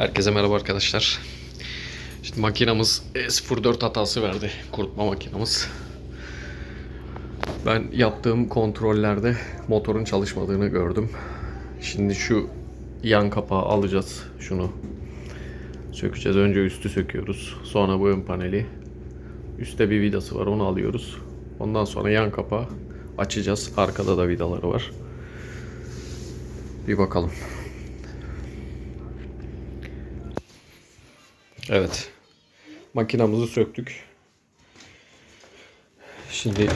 Herkese merhaba arkadaşlar. Şimdi makinamız E04 hatası verdi. Kurutma makinamız. Ben yaptığım kontrollerde motorun çalışmadığını gördüm. Şimdi şu yan kapağı alacağız. Şunu sökeceğiz. Önce üstü söküyoruz. Sonra bu ön paneli. Üste bir vidası var onu alıyoruz. Ondan sonra yan kapağı açacağız. Arkada da vidaları var. Bir bakalım. Evet. Makinamızı söktük. Şimdi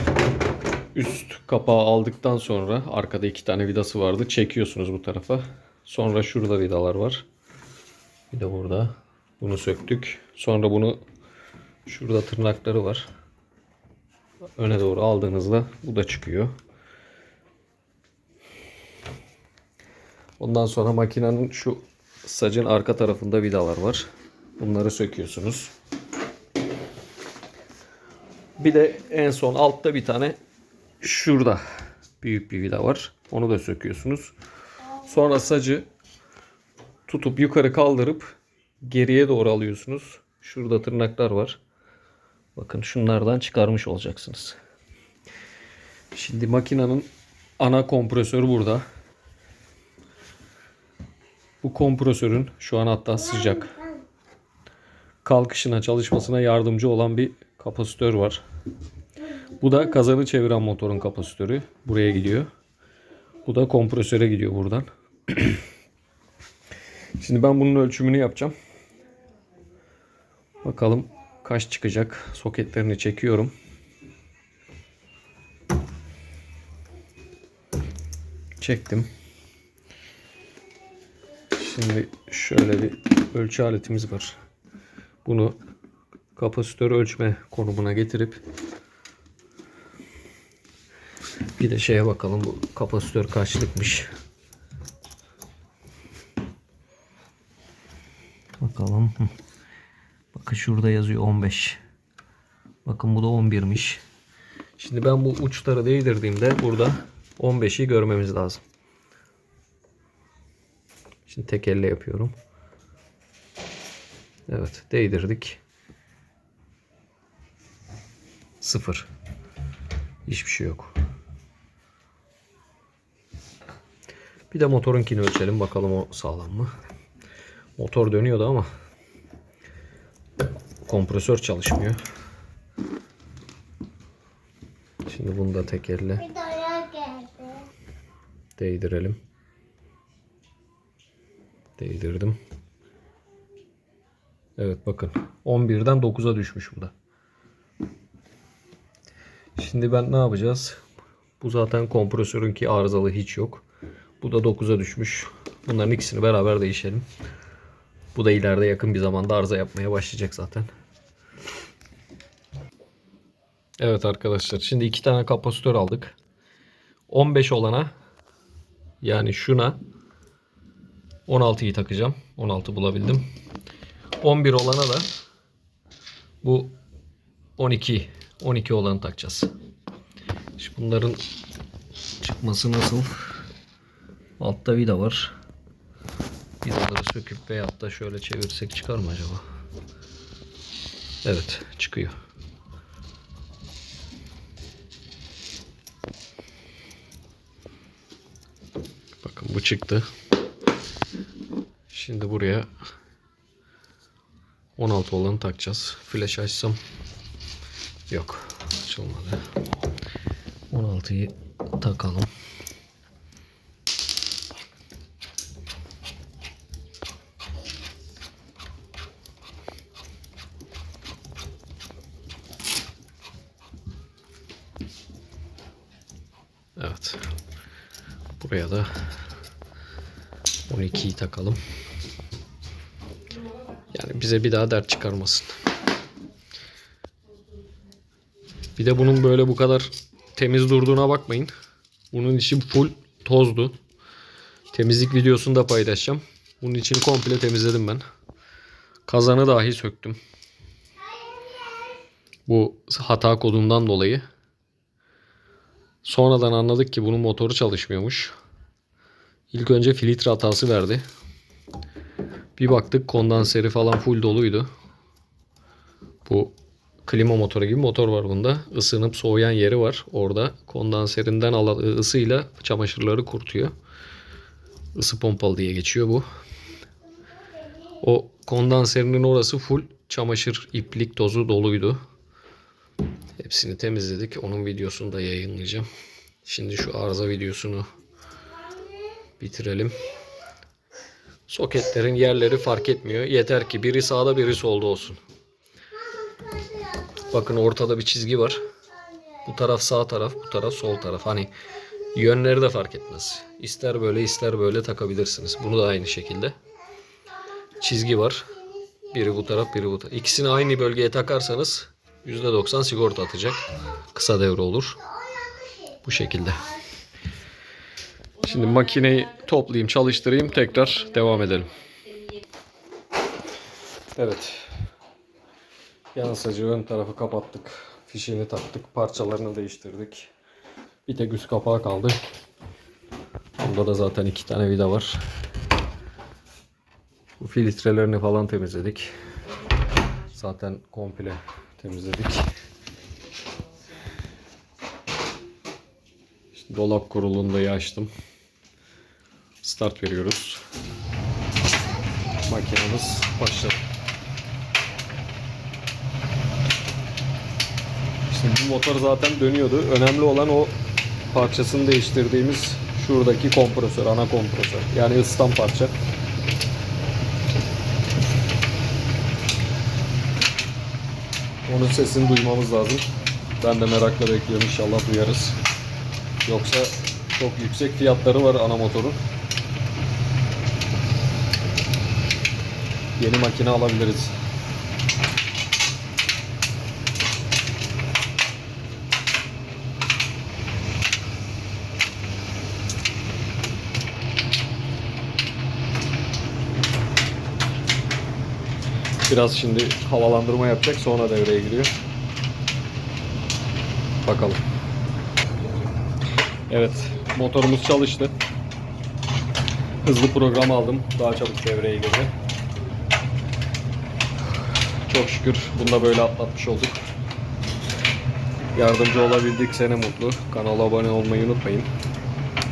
üst kapağı aldıktan sonra arkada iki tane vidası vardı. Çekiyorsunuz bu tarafa. Sonra şurada vidalar var. Bir de burada. Bunu söktük. Sonra bunu şurada tırnakları var. Öne doğru aldığınızda bu da çıkıyor. Ondan sonra makinenin şu sacın arka tarafında vidalar var. Bunları söküyorsunuz. Bir de en son altta bir tane şurada büyük bir vida var. Onu da söküyorsunuz. Sonra sacı tutup yukarı kaldırıp geriye doğru alıyorsunuz. Şurada tırnaklar var. Bakın şunlardan çıkarmış olacaksınız. Şimdi makinenin ana kompresörü burada. Bu kompresörün şu an hatta sıcak kalkışına çalışmasına yardımcı olan bir kapasitör var. Bu da kazanı çeviren motorun kapasitörü. Buraya gidiyor. Bu da kompresöre gidiyor buradan. Şimdi ben bunun ölçümünü yapacağım. Bakalım kaç çıkacak. Soketlerini çekiyorum. Çektim. Şimdi şöyle bir ölçü aletimiz var. Bunu kapasitör ölçme konumuna getirip bir de şeye bakalım bu kapasitör kaçlıkmış. Bakalım. Bakın şurada yazıyor 15. Bakın bu da 11'miş. Şimdi ben bu uçları değdirdiğimde burada 15'i görmemiz lazım. Şimdi tek elle yapıyorum. Evet değdirdik. Sıfır. Hiçbir şey yok. Bir de motorunkini ölçelim bakalım o sağlam mı. Motor dönüyordu ama kompresör çalışmıyor. Şimdi bunu da tek elle Bir daya geldi. değdirelim. Değdirdim. Evet bakın 11'den 9'a düşmüş bu da. Şimdi ben ne yapacağız? Bu zaten kompresörünki arızalı hiç yok. Bu da 9'a düşmüş. Bunların ikisini beraber değişelim. Bu da ileride yakın bir zamanda arıza yapmaya başlayacak zaten. Evet arkadaşlar şimdi iki tane kapasitör aldık. 15 olana yani şuna 16'yı takacağım. 16 bulabildim. 11 olana da bu 12 12 olanı takacağız. Şimdi bunların çıkması nasıl? Altta vida var. Vidaları söküp veyahut da şöyle çevirsek çıkar mı acaba? Evet çıkıyor. Bakın bu çıktı. Şimdi buraya 16 olanı takacağız. Flash açsam yok. Açılmadı. 16'yı takalım. Evet. Buraya da 12'yi takalım. Bize bir daha dert çıkarmasın. Bir de bunun böyle bu kadar temiz durduğuna bakmayın. Bunun içi full tozdu. Temizlik videosunu da paylaşacağım. Bunun için komple temizledim ben. Kazanı dahi söktüm. Bu hata kodundan dolayı. Sonradan anladık ki bunun motoru çalışmıyormuş. İlk önce filtre hatası verdi. Bir baktık kondanseri falan full doluydu. Bu klima motoru gibi motor var bunda. Isınıp soğuyan yeri var. Orada kondanserinden alan ısıyla çamaşırları kurutuyor. Isı pompalı diye geçiyor bu. O kondanserinin orası full çamaşır iplik tozu doluydu. Hepsini temizledik. Onun videosunu da yayınlayacağım. Şimdi şu arıza videosunu bitirelim. Soketlerin yerleri fark etmiyor. Yeter ki biri sağda biri solda olsun. Bakın ortada bir çizgi var. Bu taraf sağ taraf, bu taraf sol taraf. Hani yönleri de fark etmez. İster böyle ister böyle takabilirsiniz. Bunu da aynı şekilde. Çizgi var. Biri bu taraf, biri bu taraf. İkisini aynı bölgeye takarsanız %90 sigorta atacak. Kısa devre olur. Bu şekilde. Şimdi makineyi toplayayım, çalıştırayım, tekrar devam edelim. Evet. Yan sacı ön tarafı kapattık. Fişini taktık, parçalarını değiştirdik. Bir tek üst kapağı kaldı. Bunda da zaten iki tane vida var. Bu filtrelerini falan temizledik. Zaten komple temizledik. Şimdi dolap kurulundayı açtım. Start veriyoruz. Makinemiz başladı. Şimdi bu motor zaten dönüyordu. Önemli olan o parçasını değiştirdiğimiz şuradaki kompresör, ana kompresör. Yani ısıtan parça. Onun sesini duymamız lazım. Ben de merakla bekliyorum. İnşallah duyarız. Yoksa çok yüksek fiyatları var ana motorun. Yeni makine alabiliriz. Biraz şimdi havalandırma yapacak sonra devreye giriyor. Bakalım. Evet, motorumuz çalıştı. Hızlı program aldım. Daha çabuk devreye girdi. Çok şükür bunu da böyle atlatmış olduk. Yardımcı olabildik sene mutlu. Kanala abone olmayı unutmayın.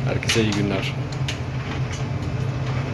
Herkese iyi günler.